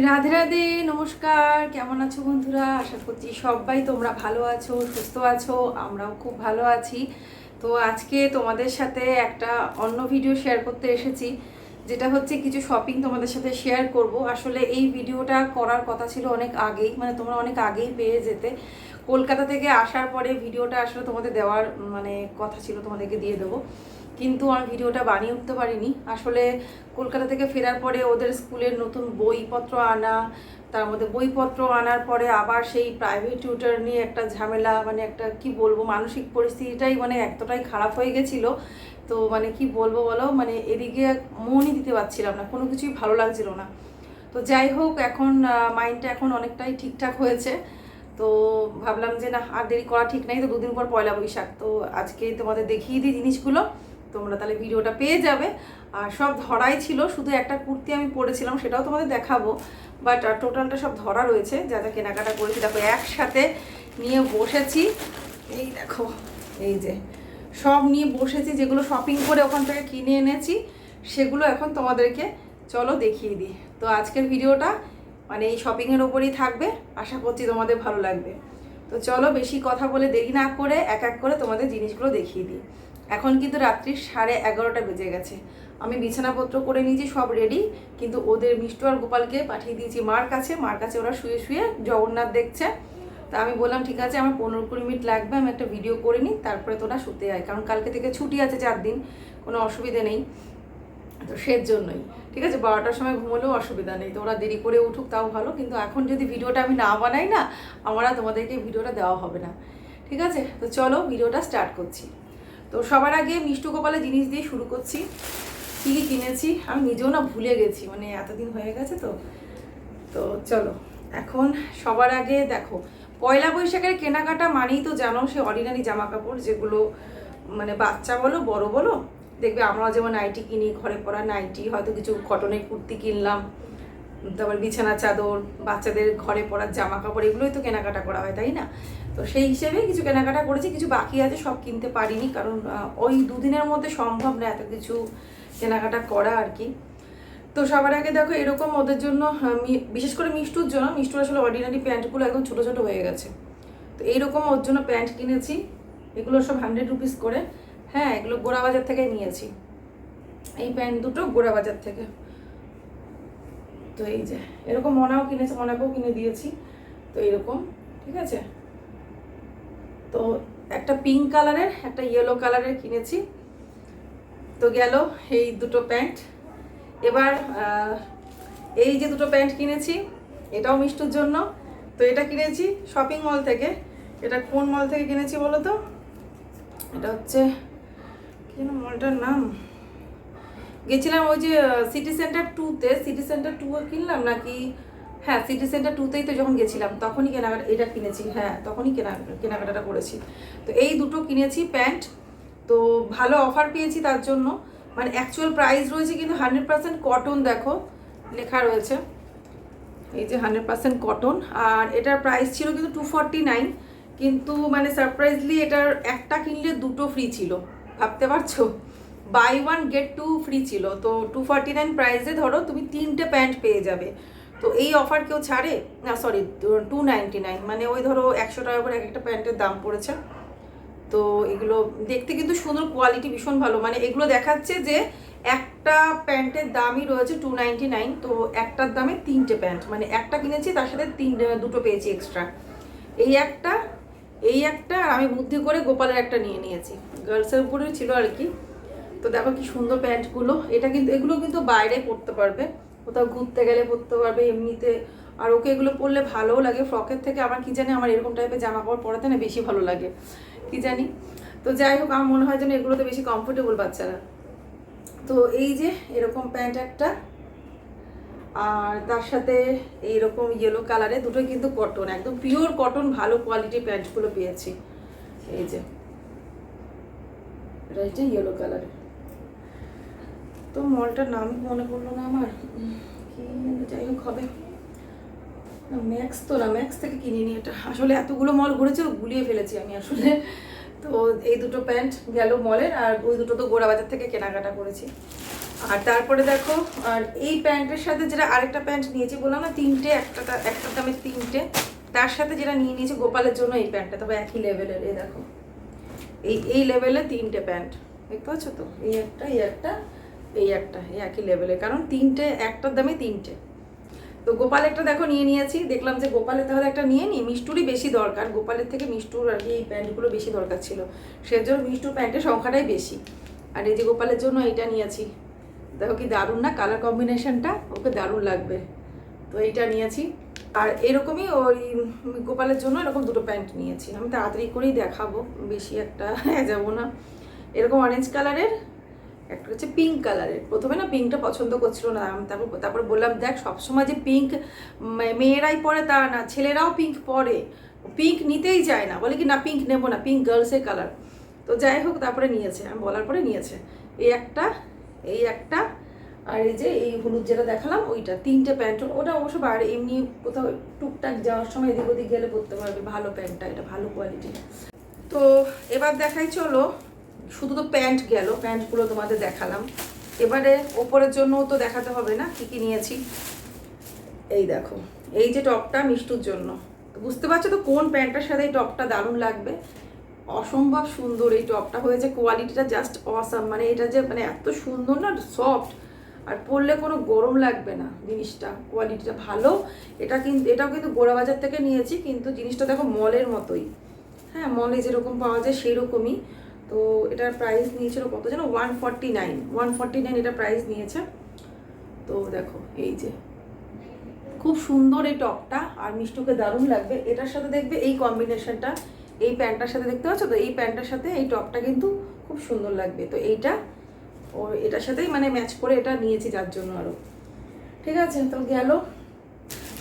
রাধে রাধে, নমস্কার। কেমন আছো বন্ধুরা? আশা করছি সবাই তোমরা ভালো আছো, সুস্থ আছো, আমরাও খুব ভালো আছি। তো আজকে তোমাদের সাথে একটা অন্য ভিডিও শেয়ার করতে এসেছি, যেটা হচ্ছে কিছু শপিং তোমাদের সাথে শেয়ার করব। আসলে এই ভিডিওটা করার কথা ছিল অনেক আগেই মানে তোমরা অনেক আগেই পেয়ে যেতে। কলকাতা থেকে আসার পরে ভিডিওটা আসলে তোমাদের দেওয়ার মানে কথা ছিল তোমাদেরকে দিয়ে দেবো। কিন্তু আমি ভিডিওটা বানিয়ে উঠতে পারিনি। আসলে কলকাতা থেকে ফেরার পরে ওদের স্কুলের নতুন বইপত্র আনা, তার মধ্যে বইপত্র আনার পরে আবার সেই প্রাইভেট টিউটার নিয়ে একটা ঝামেলা মানে একটা কি বলব, মানসিক পরিস্থিতিটাই মানে এতটাই খারাপ হয়ে গেছিল। তো মানে কি বলব বলো মানে এদিকে মনই দিতে পারছিলাম না, কোনো কিছুই ভালো লাগছিল না। তো যাই হোক, এখন মাইন্ডটা এখন অনেকটাই ঠিকঠাক হয়েছে। তো ভাবলাম যে না, আর দেরি করা ঠিক নাই, তো দুদিন পর পয়লা বৈশাখ। তো আজকে তোমাদের দেখিয়ে দিই জিনিসগুলো। তোমরা তাহলে ভিডিওটা পেয়ে যাবে। আর সব ধরাই ছিল, শুধু একটা কুর্তি আমি পরেছিলাম, সেটাও তোমাদের দেখাবো। বাট টোটালটা সব ধরা রয়েছে, যা যা কেনাকাটা করেছি। দেখো, একসাথে নিয়ে বসেছি। এই দেখো, এই যে, সব নিয়ে বসেছি, যেগুলো শপিং করে ওখান থেকে কিনে এনেছি, সেগুলো এখন তোমাদেরকে চলো দেখিয়ে দিই। তো আজকের ভিডিওটা মানে এই শপিংয়ের ওপরই থাকবে। আশা করছি তোমাদের ভালো লাগবে। তো চলো, বেশি কথা বলে দেরি না করে এক এক করে তোমাদের জিনিসগুলো দেখিয়ে দিই। এখন কিন্তু রাত্রি সাড়ে এগারোটা বেজে গেছে। আমি বিছানাপত্র করে নিয়েছি, সব রেডি কিন্তু ওদের মিষ্টু আর গোপালকে পাঠিয়ে দিয়েছি মার কাছে। মার কাছে ওরা শুয়ে শুয়ে জগন্নাথ দেখছে। তা আমি বললাম, ঠিক আছে, আমার পনেরো কুড়ি মিনিট লাগবে, আমি একটা ভিডিও করে নিই, তারপরে তোরা শুতে যায় কারণ কালকে থেকে ছুটি আছে চার দিন, কোনো অসুবিধে নেই। তো সের জন্যই। ঠিক আছে, বারোটার সময় ঘুমলেও অসুবিধা নেই। তো ওরা দেরি করে উঠুক, তাও ভালো। কিন্তু এখন যদি ভিডিওটা আমি না বানাই না, আমার আর তোমাদেরকে ভিডিওটা দেওয়া হবে না। ঠিক আছে, তো চলো, ভিডিওটা স্টার্ট করছি। তো সবার আগে মিষ্টু কপালে জিনিস দিয়ে শুরু করছি। কী কী কিনেছি? আমি নিজেও না ভুলে গেছি মানে এতদিন হয়ে গেছে তো। তো চলো, এখন সবার আগে দেখো, পয়লা বৈশাখের কেনাকাটা মানেই তো জানো সে অর্ডিনারি জামা কাপড় যেগুলো মানে বাচ্চা বলো, বড় বলো, দেখবে আমরা যেমন নাইটি কিনি, ঘরে পরা নাইটি হয়তো কিছু কটনের কুর্তি কিনলাম, তারপর বিছানা চাদর, বাচ্চাদের ঘরে পরার জামা কাপড় এগুলোই তো কেনাকাটা করা হয়, তাই না? তো সেই হিসেবে কিছু কেনাকাটা করেছি, কিছু বাকি আছে, সব কিনতে পারিনি কারণ ওই দুদিনের মধ্যে সম্ভব না এত কিছু কেনাকাটা করা আর কি। তো সবার আগে দেখো এরকম ওদের জন্য বিশেষ করে মিষ্টুর জন্য, মিষ্টুর আসলে অর্ডিনারি প্যান্টগুলো একদম ছোটো ছোটো হয়ে গেছে। তো এইরকম ওর জন্য প্যান্ট কিনেছি, এগুলো সব হান্ড্রেড রুপিস করে। হ্যাঁ এগুলো গোড়া বাজার থেকে নিয়েছি। এই প্যান্ট দুটো গোড়া বাজার থেকে। তো এই যে, এরকম মনাও কিনেছে মনাকেও কিনে দিয়েছি। তো এরকম, ঠিক আছে? তো একটা পিঙ্ক কালারের একটা ইয়েলো কালারের কিনেছি। তো গেল এই দুটো প্যান্ট। এবার এই যে দুটো প্যান্ট কিনেছি, এটাও মিষ্টুর জন্য। তো এটা কিনেছি শপিং মল থেকে। এটা কোন মল থেকে কিনেছি বলো তো? এটা হচ্ছে, কি যেন মলটার নাম? গেছিলাম ওই যে সিটি সেন্টার টুতে সিটি সেন্টার টু কিনলাম নাকি হ্যাঁ সিটি সেন্টার টুতেই তো যখন গেছিলাম, তখনই কেনাকাটা, এটা কিনেছি হ্যাঁ তখনই কেনা, কেনাকাটাটা করেছি। তো এই দুটো কিনেছি, প্যান্ট, তো ভালো অফার পেয়েছি তার জন্য। মানে অ্যাকচুয়াল প্রাইস রয়েছে কিন্তু হান্ড্রেড পার্সেন্ট কটন দেখো, লেখা রয়েছে। এই যে হান্ড্রেড পার্সেন্ট কটন আর এটার প্রাইস ছিল কিন্তু টু ফর্টি নাইন কিন্তু মানে সারপ্রাইজলি এটার একটা কিনলে দুটো ফ্রি ছিল। ভাবতে পারছ? Buy one get two free ছিল। তো টু ফর্টি নাইন প্রাইসে ধরো তুমি তিনটে প্যান্ট পেয়ে যাবে। তো এই অফার কেউ ছাড়ে? না সরি টু নাইনটি নাইন মানে ওই ধরো একশো টাকা করে এক একটা প্যান্টের দাম পড়েছে। তো এগুলো দেখতে কিন্তু সুন্দর কোয়ালিটি ভীষণ ভালো। মানে এগুলো দেখাচ্ছে যে একটা প্যান্টের দামই রয়েছে টু নাইনটি নাইন তো একটার দামে তিনটে প্যান্ট। মানে একটা কিনেছি, তার সাথে তিন দুটো পেয়েছি এক্সট্রা এই একটা এই একটা আমি বুদ্ধি করে গোপালের একটা নিয়ে নিয়েছি। গার্লসের উপরে ছিল আর কি। তো দেখো কি সুন্দর প্যান্টগুলো। এটা কিন্তু, এগুলো কিন্তু বাইরে পরতে পারবে। কোথাও ঘুরতে গেলে পরতে পারবে, এমনিতে। আর ওকে এগুলো পরলে ভালোও লাগে। ফ্রকের থেকে আমার কি জানি আমার এরকম টাইপের জামা কাপড় পরাতে না বেশি ভালো লাগে। কি জানি? তো যাই হোক, আমার মনে হয় যেন এগুলোতে বেশি কমফোর্টেবল বাচ্চারা। তো এই যে এরকম প্যান্ট একটা, আর তার সাথে এইরকম ইয়েলো কালারে দুটো কিন্তু কটন একদম পিওর কটন ভালো কোয়ালিটির প্যান্টগুলো পেয়েছি। এই যে, এটা হচ্ছে ইয়েলো কালারের তো মলটার নাম মনে পড়ল না আমার। কি যাই হোক হবে। ম্যাক্স তো না ম্যাক্স থেকে কিনিনি এটা। আসলে এতগুলো মল ঘুরেছে গুলিয়ে ফেলেছি আমি আসলে। তো এই দুটো প্যান্ট গেল মলের, আর ওই দুটো তো গোড়া বাজার থেকে কেনাকাটা করেছি। আর তারপরে দেখো, আর এই প্যান্টের সাথে যেটা আরেকটা প্যান্ট নিয়েছি বললাম না, তিনটে একটা একটা দামের তিনটে, তার সাথে যেটা নিয়ে নিয়েছি গোপালের জন্য এই প্যান্টটা। তবে একই লেভেলের এই দেখো। এই এই লেভেলে তিনটে প্যান্ট। দেখতে পাচ্ছ তো? এই একটা এই একটা এই একটা, এই একই লেভেলে কারণ তিনটে, একটার দামে তিনটে। তো গোপাল একটা দেখো নিয়ে নিয়েছি। দেখলাম যে গোপালের তাহলে একটা নিয়ে নিই মিষ্টুরই বেশি দরকার। গোপালের থেকে মিষ্টুর আর কি এই প্যান্টগুলো বেশি দরকার ছিল। সেজন্য মিষ্টুর প্যান্টের সংখ্যাটাই বেশি। আর এই যে গোপালের জন্য এইটা নিয়েছি। দেখো কি দারুণ না? কালার কম্বিনেশনটা ওকে দারুণ লাগবে। তো এইটা নিয়েছি। আর এরকমই ওই গোপালের জন্য এরকম দুটো প্যান্ট নিয়েছি। আমি তাড়াতাড়ি করেই দেখাবো। বেশি একটা যাব না। এরকম অরেঞ্জ কালারের একটা হচ্ছে পিঙ্ক কালারের প্রথমে না পিঙ্কটা পছন্দ করছিল না, আমি তারপর তারপর বললাম, দেখ, সবসময় যে পিঙ্ক মেয়েরাই পরে তা না, ছেলেরাও পিঙ্ক পরে। পিঙ্ক নিতেই যায় না। বলে কি, না পিঙ্ক নেব না পিঙ্ক গার্লসের কালার তো যাই হোক, তারপরে নিয়েছে, আমি বলার পরে নিয়েছে। এই একটা এই একটা, আর এই যে, এই হলুদ যেটা দেখালাম, ওইটা, তিনটে প্যান্ট। ওটা অবশ্য বাইরে এমনি কোথাও টুকটাক যাওয়ার সময় এদিক ওদিক গেলে পরতে পারবে, ভালো প্যান্টটা, এটা ভালো কোয়ালিটি তো এবার দেখাই, চলো শুধু তো প্যান্ট গেল, প্যান্টগুলো তোমাদের দেখালাম। এবারে ওপরের জন্য তো দেখাতে হবে না, কী কী নিয়েছি। এই দেখো, এই যে টপটা মিষ্টুর জন্য। বুঝতে পারছ তো কোন প্যান্টটার সাথে এই টপটা দারুণ লাগবে? অসম্ভব সুন্দর এই টপটা হয়েছে, কোয়ালিটিটা জাস্ট অসাম মানে এটা যে মানে এত সুন্দর না, সফট। আর পরলে কোনো গরম লাগবে না জিনিসটা, কোয়ালিটিটা ভালো। এটা কিন্তু এটাও কিন্তু গোড়া বাজার থেকে নিয়েছি, কিন্তু জিনিসটা দেখো মলের মতোই। হ্যাঁ মলে যেরকম পাওয়া যায় সেই রকমই তো এটার প্রাইস নিয়েছিল কত যেন? One forty nine one forty nine এটা প্রাইস নিয়েছে। তো দেখো, এই যে। খুব সুন্দর এই টপটা, আর মিষ্টুকে দারুণ লাগবে। এটার সাথে দেখবে এই কম্বিনেশনটা এই প্যান্টটার সাথে দেখতে পাচ্ছ তো? এই প্যান্টটার সাথে এই টপটা কিন্তু খুব সুন্দর লাগবে। তো এইটা, ও এটার সাথেই মানে ম্যাচ করে এটা নিয়েছি যার জন্য আরও ঠিক আছে, তো গেল।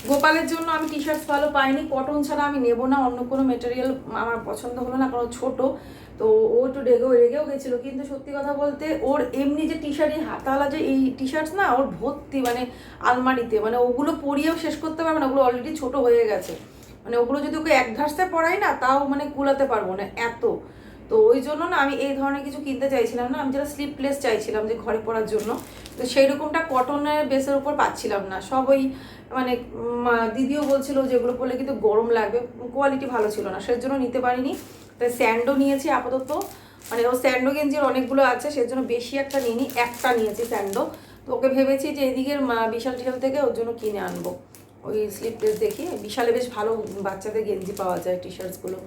গোপালের জন্য আমি টি শার্টস ভালো পাইনি কটন ছাড়া আমি নেব না, অন্য কোনো মেটেরিয়াল আমার পছন্দ হলো না, কারণ ছোট, তো ও একটু রেগেও রেগেও গেছিল। কিন্তু সত্যি কথা বলতে, ওর এমনি যে টি শার্ট এই হাতাওয়ালা যে এই টি শার্টস না, ওর ভর্তি মানে আলমারিতে মানে ওগুলো পরিয়েও শেষ করতে পারবে না, ওগুলো অলরেডি ছোট হয়ে গেছে। মানে ওগুলো যদি ওকে এক ঘাসতে পড়াই না, তাও মানে কুলাতে পারব না, এত। তো ওই জন্য না আমি এই ধরনের কিছু কিনতে চাইছিলাম না। আমি যেটা স্লিপলেস চাইছিলাম যে ঘরে পরার জন্য, তো সেই রকমটা কটনের বেসের উপর পাচ্ছিলাম না। সব ওই মানে দিদিও বলছিল যেগুলো পরলে কিন্তু গরম লাগবে কোয়ালিটি ভালো ছিল না সেই জন্য নিতে পারিনি। তাই স্যান্ডো নিয়েছি আপাতত। মানে ও স্যান্ডো গেঞ্জির অনেকগুলো আছে সেই জন্য বেশি একটা নিইনি, একটা নিয়েছি স্যান্ডো। তো ওকে ভেবেছি যে এদিকের বিশাল টিশাল থেকে ওর জন্য কিনে আনব। ওই স্লিপলেস দেখি, বিশালে বেশ ভালো বাচ্চাদের গেঞ্জি পাওয়া যায় টি শার্টসগুলো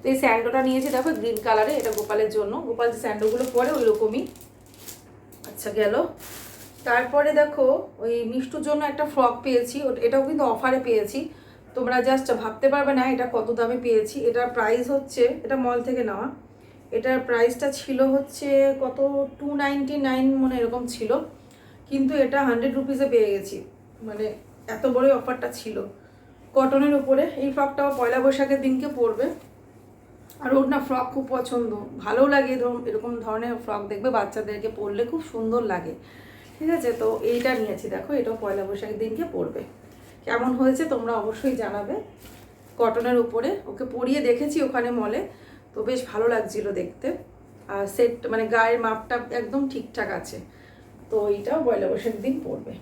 তো এই স্যান্ডোটা নিয়েছি, দেখো গ্রিন কালারে এটা গোপালের জন্য। গোপাল যে স্যান্ডোগুলো পরে, ওই রকমই আচ্ছা গেল। তারপরে দেখো, ওই মিষ্টুর জন্য একটা ফ্রক পেয়েছি এটাও কিন্তু অফারে পেয়েছি। তোমরা জাস্ট ভাবতে পারবে না, এটা কত দামে পেয়েছি। এটার প্রাইস হচ্ছে, এটা মল থেকে নেওয়া। এটার প্রাইসটা ছিল হচ্ছে কত? টু নাইনটি নাইন মনে এরকম ছিল। কিন্তু এটা হান্ড্রেড রুপিসে পেয়ে গেছি। মানে এত বড়ই অফারটা ছিল। কটনের উপরে। এই ফ্রকটা পয়লা বৈশাখের দিনকে পরবে। আর ওর না ফ্রক খুব পছন্দ। ভালো লাগে ধরুন, এরকম ধরনের ফ্রক দেখবে, বাচ্চাদেরকে পরলে খুব সুন্দর লাগে। ঠিক আছে? তো এইটা নিয়েছি। দেখো, এটাও পয়লা বৈশাখের দিনকে পরবে। কেমন হয়েছে তোমরা অবশ্যই জানাবে। কটনের উপরে, ওকে পরিয়ে দেখেছি ওখানে মলে। তো বেশ ভালো লাগছিল দেখতে। আর সেট মানে গায়ের মাপটা একদম ঠিকঠাক আছে। তো এইটাও পয়লা বৈশাখের দিন পরবে।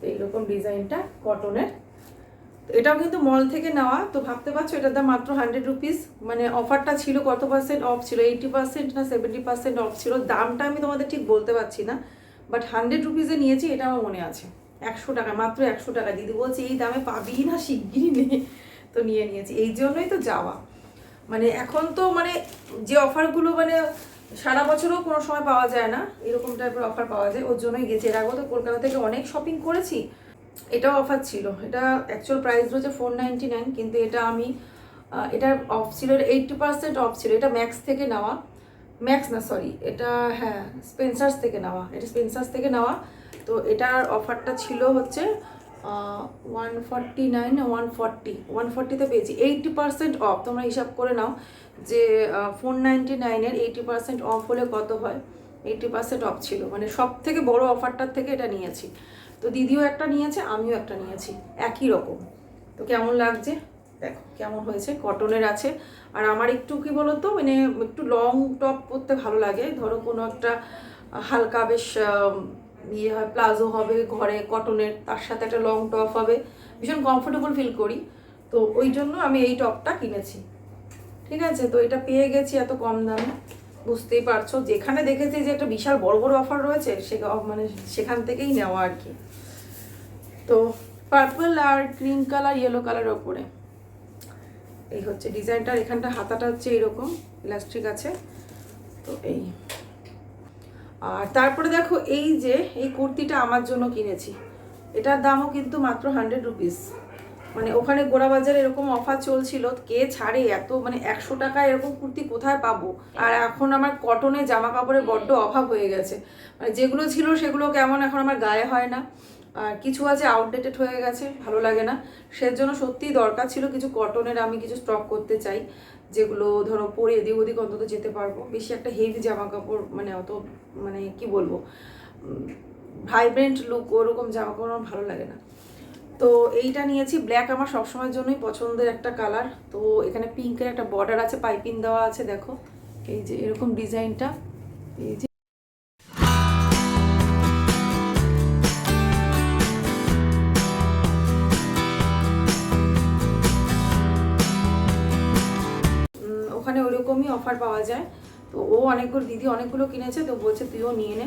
তো এইরকম ডিজাইনটা কটনের। এটাও কিন্তু মল থেকে নেওয়া। তো ভাবতে পারছ এটার দাম মাত্র হান্ড্রেড রুপিস মানে অফারটা ছিল কত পার্সেন্ট অফ ছিল? এইটি পার্সেন্ট না সেভেন্টি পার্সেন্ট অফ ছিল? দামটা আমি তোমাদের ঠিক বলতে পারছি না বাট হান্ড্রেড রুপিসে নিয়েছি, এটা আমার মনে আছে। একশো টাকা, মাত্র একশো টাকা। দিদি বলছে, এই দামে পাবি না শিগগিরই নে। তো নিয়ে নিয়েছি। এই জন্যই তো যাওয়া। মানে এখন তো মানে যে অফারগুলো মানে সারা বছরও কোনো সময় পাওয়া যায় না, এরকম টাইপের অফার পাওয়া যায়, ওর জন্যই গেছি। এর আগেও তো কলকাতা থেকে অনেক শপিং করেছি এটাও অফার ছিল। এটা অ্যাকচুয়াল প্রাইস রয়েছে ফোর নাইনটি নাইন কিন্তু এটা আমি এটার অফ ছিল এইটটি পার্সেন্ট অফ ছিল। এটা ম্যাক্স থেকে নেওয়া। ম্যাক্স না সরি এটা হ্যাঁ স্পেন্সার্স থেকে নেওয়া। এটা স্পেন্সার্স থেকে নেওয়া। তো এটার অফারটা ছিল হচ্ছে one forty nine one forty one ফর্টিতে পেয়েছি। এইটটি পার্সেন্ট অফ তোমরা হিসাব করে নাও যে ফোর নাইনটি নাইনের এইটি পার্সেন্ট অফ হলে কত হয়? এইটি পার্সেন্ট অফ ছিল। মানে সব থেকে বড় অফারটার থেকে এটা নিয়েছি। তো দিদিও একটা নিয়েছে, আমিও একটা নিয়েছি, একই রকম। তো কেমন লাগছে? দেখো, কেমন হয়েছে? কটনের আছে। আর আমার একটু কি বলতো মানে একটু লং টপ পরতে ভালো লাগে। ধরো কোনো একটা হালকা বেশ ইয়ে হয়, প্লাজো হবে ঘরে কটনের, তার সাথে একটা লং টপ হবে। ভীষণ কমফোর্টেবল ফিল করি। তো ওই জন্য আমি এই টপটা কিনেছি। ঠিক আছে? তো এটা পেয়ে গেছি এত কম দামে। বুঝতেই পারছ? যেখানে দেখেছি যে একটা বিশাল বড় বড় অফার রয়েছে সে মানে সেখান থেকেই নেওয়া আর কি। তো পার্পল আর ক্রিম কালার ইয়েলো কালারের ওপরে। এই হচ্ছে ডিজাইনটার এখানটা হাতাটা হচ্ছে এরকম ইলাস্ট্রিক আছে। তো এই। আর তারপরে দেখো এই যে, এই কুর্তিটা আমার জন্য কিনেছি। এটার দামও কিন্তু মাত্র হান্ড্রেড রুপিস মানে ওখানে গোড়াবাজারে এরকম অফার চলছিল, কে ছাড়ে এত মানে একশো টাকা এরকম কুর্তি কোথায় পাবো? আর এখন আমার কটনে জামা কাপড়ের বড্ড অভাব হয়ে গেছে। মানে যেগুলো ছিল সেগুলো কেমন এখন আমার গায়ে হয় না। আর কিছু আছে আউটডেটেড হয়ে গেছে, ভালো লাগে না। সেজন্য সত্যিই দরকার ছিল কিছু কটনের আমি কিছু স্টক করতে চাই, যেগুলো ধরো পরে এদিক ওদিক অন্তত যেতে পারব। বেশি একটা হেভি জামা কাপড় মানে অত মানে কি বলব ভাইব্রেন্ট লুক ওরকম জামা কাপড় আমার ভালো লাগে না। তো এইটা নিয়েছি। ব্ল্যাক আমার সবসময়ের জন্যই পছন্দের একটা কালার তো এখানে পিঙ্কের একটা বর্ডার আছে পাইপিং দেওয়া আছে, দেখো। এই যে এরকম ডিজাইনটা এই যে অফার পাওয়া যায়। তো ও অনেকগুলো দিদি অনেকগুলো কিনেছে, তো বলছে তুইও নিয়ে নে।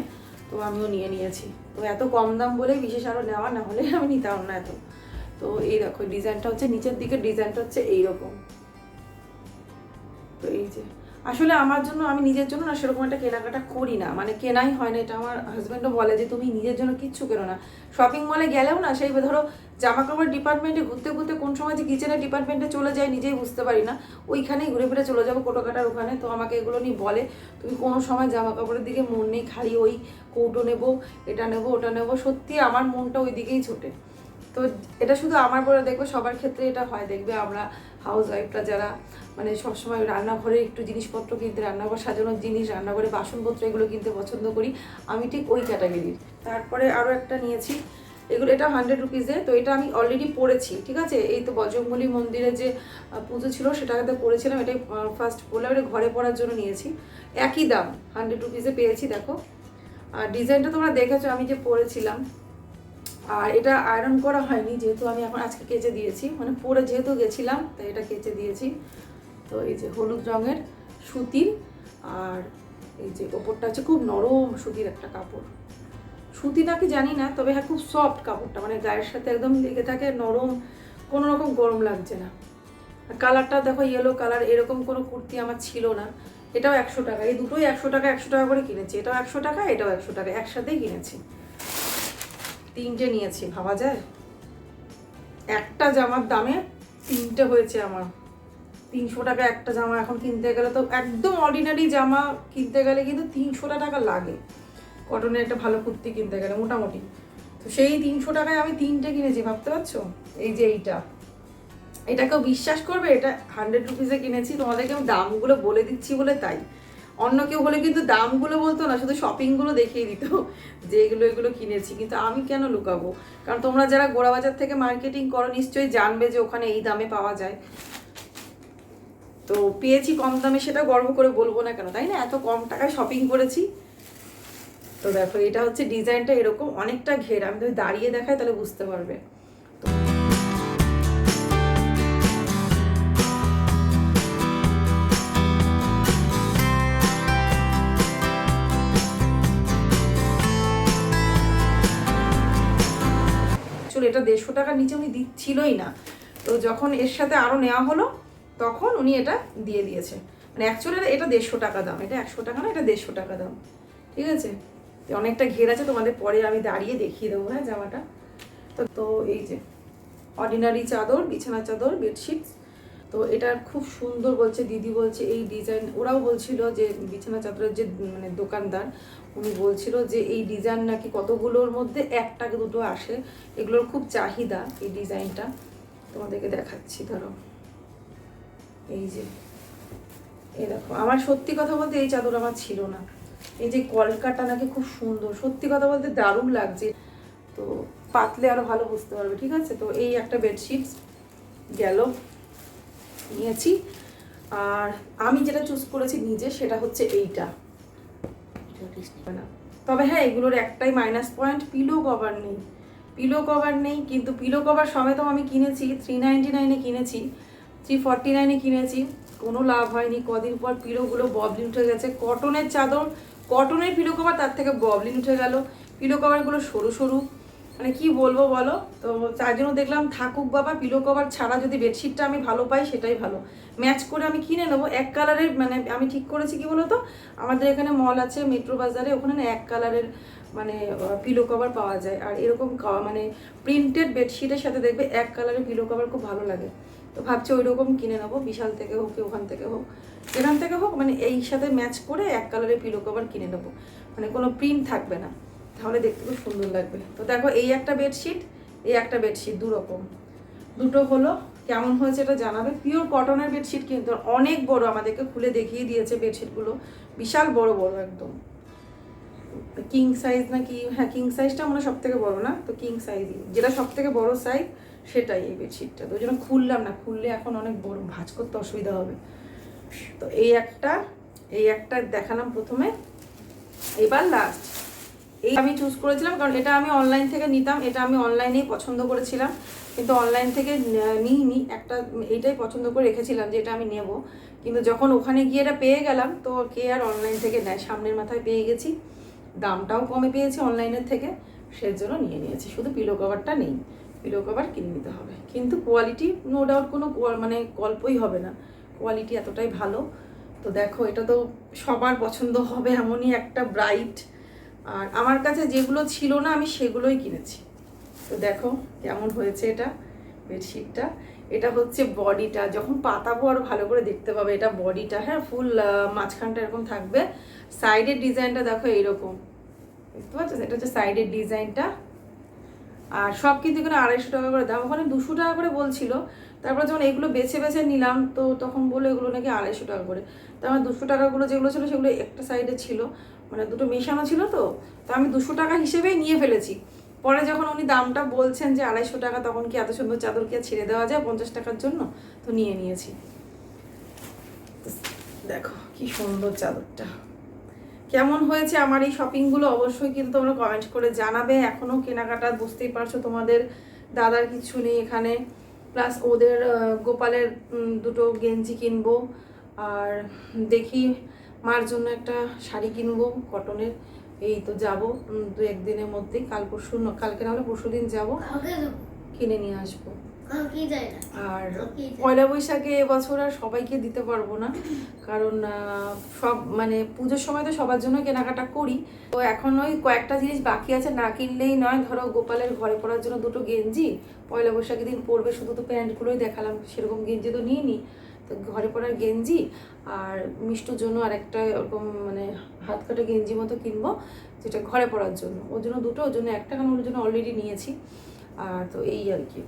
তো আমিও নিয়ে নিয়েছি। তো এত কম দাম বলে বিশেষ আরও নেওয়া না হলে আমি নিতাম না এত। তো এই দেখো ডিজাইনটা হচ্ছে নিচের দিকে ডিজাইনটা হচ্ছে এইরকম। তো এই যে। আসলে আমার জন্য, আমি নিজের জন্য না সেরকম একটা কেনাকাটা করি না। মানে কেনাই হয় না, এটা আমার হাজব্যান্ডও বলে যে, তুমি নিজের জন্য কিচ্ছু কেনো না। শপিং মলে গেলেও না, সেই ধরো জামা কাপড় ডিপার্টমেন্টে ঘুরতে ঘুরতে কোন সময় যে কিচেনের ডিপার্টমেন্টে চলে যায়, নিজেই বুঝতে পারি না। ওইখানেই ঘুরে ফিরে চলে যাব কোটো কাটার ওখানে। তো আমাকে এগুলো নিয়ে বলে, তুমি কোনো সময় জামা কাপড়ের দিকে মন নেই, খালি ওই কৌটো নেব, এটা নেব, ওটা নেব। সত্যি আমার মনটা ওই দিকেই ছোটে। তো এটা শুধু আমার বলে দেখবে, সবার ক্ষেত্রে এটা হয়। দেখবে আমরা হাউস ওয়াইফরা যারা মানে সবসময় রান্নাঘরে একটু জিনিসপত্র কিনতে, রান্নাঘর সাজানোর জিনিস, রান্নাঘরে বাসনপত্র এগুলো কিনতে পছন্দ করি, আমি ঠিক ওই ক্যাটাগরির তারপরে আরও একটা নিয়েছি, এগুলো, এটা হান্ড্রেড রুপিজে তো এটা আমি অলরেডি পড়েছি, ঠিক আছে? এই তো বজরঙ্গলী মন্দিরে যে পুজো ছিল সেটাতে পড়েছিলাম, এটাই ফার্স্ট বললাম, এটা ঘরে পড়ার জন্য নিয়েছি। একই দাম হান্ড্রেড রুপিজে পেয়েছি, দেখো। আর ডিজাইনটা তোমরা দেখেছ, আমি যে পরেছিলাম আর এটা আয়রন করা হয়নি, যেহেতু আমি এখন আজকে কেচে দিয়েছি। মানে পরে যেহেতু গেছিলাম, তাই এটা কেচে দিয়েছি। তো এই যে হলুদ রঙের সুতির আর এই যে ওপরটা হচ্ছে খুব নরম সুতির একটা কাপড়। সুতি নাকি জানি না, তবে হ্যাঁ খুব সফট কাপড়টা। মানে গায়ের সাথে একদম লেগে থাকে, নরম, কোনো রকম গরম লাগছে না। কালারটা দেখো ইয়েলো কালার, এরকম কোনো কুর্তি আমার ছিল না। এটাও একশো টাকা, এই দুটোই একশো টাকা একশো টাকা করে কিনেছি। এটাও একশো টাকা, এটাও একশো টাকা, একসাথেই কিনেছি। তিনটে নিয়েছি, ভাবা যায়? একটা জামার দামে তিনটে হয়েছে আমার। তিনশো টাকা একটা জামা এখন কিনতে গেলে তো একদম অর্ডিনারি জামা কিনতে গেলে কিন্তু তিনশো টাকা লাগে। কটনের একটা ভালো কুর্তি কিনতে গেলে, মোটামুটি। তো সেই তিনশো টাকায় আমি তিনটে কিনেছি, ভাবতে পারছ? এই যে এইটা। এটা কেউ বিশ্বাস করবে? এটা হান্ড্রেড রুপিসে কিনেছি, তোমাদেরকে আমি দামগুলো বলে দিচ্ছি বলে তাই। অন্য কেউ হলে কিন্তু দামগুলো বলতো না, শুধু শপিংগুলো দেখিয়ে দিত যে এগুলো এগুলো কিনেছি। কিন্তু আমি কেন লুকাবো? কারণ তোমরা যারা গোড়াবাজার থেকে মার্কেটিং করো, নিশ্চয়ই জানবে যে ওখানে এই দামে পাওয়া যায়। তো পেয়েছি কম দামে, সেটা গর্ব করে বলব না কেন, তাই না? এত কম টাকায় শপিং করেছি। তো দেখো, এটা হচ্ছে ডিজাইনটা এরকম, অনেকটা ঘের। আমি তুমি দাঁড়িয়ে দেখাই, তাহলে বুঝতে পারবে। এটা দেড়শো টাকার নিচে উনি দিচ্ছিলই না। তো যখন এর সাথে আরও নেওয়া হলো, তখন উনি এটা দিয়ে দিয়েছে। মানে অ্যাকচুয়ালি এটা দেড়শো টাকা দাম। এটা একশো টাকা না, এটা দেড়শো টাকা দাম। ঠিক আছে? অনেকটা ঘের আছে, তোমাদের পরে আমি দাঁড়িয়ে দেখিয়ে দেবো হ্যাঁ জামাটা। তো তো এই যে অর্ডিনারি চাদর, বিছানা চাদর বেডশিট তো এটা খুব সুন্দর বলছে, দিদি বলছে এই ডিজাইন ওরাও বলছিল যে বিছানা চাদরের যে মানে দোকানদার, উনি বলছিল যে এই ডিজাইন নাকি কতগুলোর মধ্যে একটা দুটো আসে, এগুলোর খুব চাহিদা এই ডিজাইনটা তোমাদেরকে দেখাচ্ছি, ধরো। এই যে, এই দেখো, আমার সত্যি কথা বলতে এই চাদর আমার ছিল না। এই যে কলকাটা নাকি খুব সুন্দর, সত্যি কথা বলতে দারুণ লাগছে। তো পাতলে আরও ভালো বুঝতে পারবে, ঠিক আছে? তো এই একটা বেডশিট গেল। নিয়েছি। আর আমি যেটা চুজ করেছি নিজে সেটা হচ্ছে এইটা। তবে হ্যাঁ এগুলোর একটাই মাইনাস পয়েন্ট পিলো কভার নেই। পিলো কভার নেই, কিন্তু পিলো কভার সমেতও আমি কিনেছি থ্রি নাইনটি নাইনে কিনেছি থ্রি ফর্টি নাইনে কিনেছি। কোনো লাভ হয়নি, কদিন পর পিলোগুলো ববলিন উঠে গেছে। কটনের চাদর কটনের পিলো কভার তার থেকে ববলিন উঠে গেল। পিলো কভারগুলো সরু সরু। মানে কি বলব বলো? তো তার জন্য দেখলাম থাকুক বাবা, পিলো কভার ছাড়া যদি বেডশিটটা আমি ভালো পাই, সেটাই ভালো। ম্যাচ করে আমি কিনে নেব। এক কালারের মানে আমি ঠিক করেছি কি বলতো আমাদের এখানে মল আছে মেট্রো বাজারে ওখানে না এক কালারের মানে পিলো কভার পাওয়া যায়। আর এরকম মানে প্রিন্টেড বেডশিটের সাথে দেখবে এক কালারের পিলো কভার খুব ভালো লাগে। তো ভাবছি ওই রকম কিনে নেব, বিশাল থেকে হোক কি ওখান থেকে হোক। এখান থেকে হোক মানে এই সাথে ম্যাচ করে এক কালারের পিলো কভার কিনে নেব। মানে কোনো প্রিন্ট থাকবে না। তাহলে দেখতে খুব সুন্দর লাগবে। তো দেখো এই একটা বেডশিট এই একটা বেডশিট দু রকম। দুটো হলো, কেমন হয়েছে এটা জানাবে? পিওর কটনের বেডশিট কিন্তু অনেক বড় আমাদেরকে খুলে দেখিয়ে দিয়েছে বেডশিটগুলো বিশাল বড় বড় একদম। কিং সাইজ না কি হ্যাঁ কিং সাইজটা মনে সব থেকে বড় না? তো কিং সাইজই যেটা সব থেকে বড় সাইজ সেটাই এই বেডশিটটা তো ওই জন্য খুললাম না, খুললে এখন অনেক বড়, ভাঁজ করতে অসুবিধা হবে। তো এই একটা এই একটা দেখালাম প্রথমে। এবার লাস্ট এই আমি চুজ করেছিলাম, কারণ এটা আমি অনলাইন থেকে নিতাম, এটা আমি অনলাইনেই পছন্দ করেছিলাম। কিন্তু অনলাইন থেকে নিইনি, একটা এইটাই পছন্দ করে রেখেছিলাম যে এটা আমি নেব। কিন্তু যখন ওখানে গিয়ে এটা পেয়ে গেলাম, তো কে আর অনলাইন থেকে নেয়? সামনের মাথায় পেয়ে গেছি। দামটাও কমে পেয়েছি অনলাইনের থেকে, সেজন্য নিয়ে নিয়েছি। শুধু পিলো কভারটা নেই পিলো কভার কিনে নিতে হবে। কিন্তু কোয়ালিটি নো ডাউট কোনো মানে গল্পই হবে না। কোয়ালিটি এতটাই ভালো। তো দেখো, এটা তো সবার পছন্দ হবে, এমনই একটা ব্রাইট আর আমার কাছে যেগুলো ছিল না, আমি সেগুলোই কিনেছি। তো দেখো কেমন হয়েছে এটা বেডশিটটা এটা হচ্ছে বডিটা, যখন পাতাবো আরও ভালো করে দেখতে পাবে এটা বডিটা। হ্যাঁ ফুল মাঝখানটা এরকম থাকবে। সাইডের ডিজাইনটা দেখো এইরকম। দেখতে পাচ্ছ এটা হচ্ছে সাইডের ডিজাইনটা আর সব কিন্তু এখানে আড়াইশো টাকা করে দাম। ওখানে দুশো টাকা করে বলছিল। তারপর যখন এগুলো বেছে বেছে নিলাম, তো তখন বলে এগুলো নাকি আড়াইশো টাকা করে। তার মানে দুশো টাকাগুলো যেগুলো ছিল, সেগুলো একটা সাইডে ছিল। মানে দুটো মেশানো ছিল তো তো আমি দুশো টাকা হিসেবেই নিয়ে ফেলেছি। পরে যখন উনি দামটা বলছেন যে আড়াইশো টাকা, তখন কি এত সুন্দর চাদর কি ছেড়ে দেওয়া যায় পঞ্চাশ টাকার জন্য? তো নিয়ে নিয়েছি। দেখো কি সুন্দর চাদরটা। কেমন হয়েছে আমার এই শপিংগুলো অবশ্যই কিন্তু তোমরা কমেন্ট করে জানাবে। এখনও কেনাকাটা বুঝতেই পারছ তোমাদের দাদার কিছু নেই এখানে। প্লাস ওদের গোপালের দুটো গেঞ্জি কিনবো। আর দেখি মার জন্য একটা শাড়ি কিনবো কটনের এই তো যাব দু একদিনের মধ্যেই। কাল পরশু ন- কালকে নাহলে পরশু দিন যাব। কিনে নিয়ে আসব। না। আর না। পয়লা বৈশাখে এবছর আর সবাইকে দিতে পারব না। কারণ সব মানে পুজোর সময় তো সবার জন্য কেনাকাটা করি। তো এখন ওই কয়েকটা জিনিস বাকি আছে না কিনলেই নয়। ধরো গোপালের ঘরে পরার জন্য দুটো গেঞ্জি। পয়লা বৈশাখের দিন পরবে শুধু তো প্যান্টগুলোই দেখালাম সেরকম গেঞ্জি তো নিয়ে নি তো ঘরে পরার গেঞ্জি আর মিষ্টুর জন্য আরেকটা ওরকম মানে হাত কাটা গেঞ্জি মতো কিনবো, যেটা ঘরে পরার জন্য। ওর জন্য দুটো, ওর জন্য একটা ওর জন্য অলরেডি নিয়েছি। আর তো এই আর কি।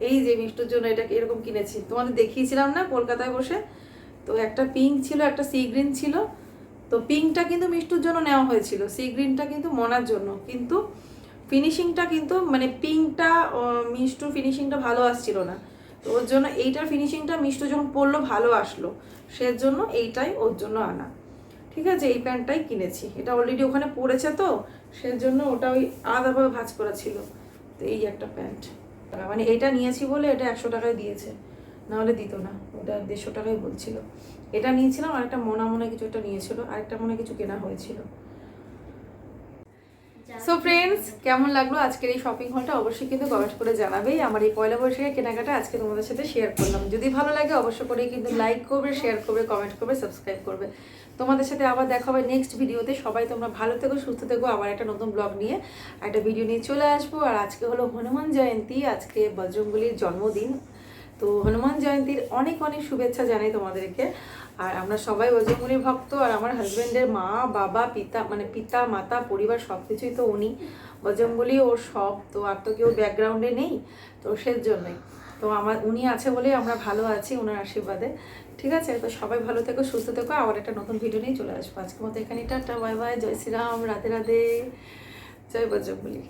এই যে মিষ্টুর জন্য এটা এরকম কিনেছি। তোমাদের দেখিয়েছিলাম না কলকাতায় বসে? তো একটা পিঙ্ক ছিল, একটা সি গ্রিন ছিল। তো পিঙ্কটা কিন্তু মিষ্টুর জন্য নেওয়া হয়েছিল। সি গ্রিনটা কিন্তু মনার জন্য। কিন্তু ফিনিশিংটা কিন্তু মানে পিঙ্কটা মিষ্টুর ফিনিশিংটা ভালো আসছিল না। তো ওর জন্য এইটার ফিনিশিংটা মিষ্টু যখন পরলো, ভালো আসলো। সের জন্য এইটাই ওর জন্য আনা। ঠিক আছে? এই প্যান্টটাই কিনেছি। এটা অলরেডি ওখানে পড়েছে তো, সের জন্য ওটা ওই আলাদাভাবে ভাঁজ করা ছিল। তো এই একটা প্যান্ট। মানে এটা নিয়েছি বলে এটা একশো টাকায় দিয়েছে। নাহলে দিত না। ওটা দেড়শো টাকায় বলছিল। এটা নিয়েছিলাম আর একটা মনে মনে কিছু একটা নিয়েছিল আর একটা মনে কিছু কেনা হয়েছিল। সো ফ্রেন্ডস কেমন লাগল আজকের এই শপিং হলটা অবশ্যই কিন্তু কমেন্ট করে জানাবেই আমার এই পয়লা বৈশাখের কেনাকাটা আজকে তোমাদের সাথে শেয়ার করলাম। যদি ভালো লাগে অবশ্যই করে কিন্তু লাইক করবে শেয়ার করবে কমেন্ট করবে সাবস্ক্রাইব করবে। তোমাদের সাথে আবার দেখা হবে নেক্সট ভিডিওতে সবাই তোমরা ভালো থেকো, সুস্থ থেকো। আবার একটা নতুন ব্লগ নিয়ে একটা ভিডিও নিয়ে চলে আসব। আর আজকে হলো হনুমান জয়ন্তী। আজকে বজরঙ্গলির জন্মদিন। তো হনুমান জয়ন্তীর অনেক অনেক শুভেচ্ছা জানাই তোমাদেরকে। আর আমরা সবাই বজরঙ্গলির ভক্ত আর আমার হাজব্যান্ডের মা, বাবা, পিতা মানে পিতা, মাতা, পরিবার সব কিছুই তো উনি। বজরঙ্গলি ওর সব, তো আর তো কেউ ব্যাকগ্রাউন্ডে নেই, তো সের জন্যই তো আমার, উনি আছে বলেই আমরা ভালো আছি ওনার আশীর্বাদে। ঠিক আছে? তো সবাই ভালো থেকো, সুস্থ থেকো। আবার একটা নতুন ভিডিও নিয়ে চলে আসব। আজকের মতো এখানে টাটা, বাই বাই, জয় শ্রীরাম, রাধে রাধে, জয় বজরঙ্গলি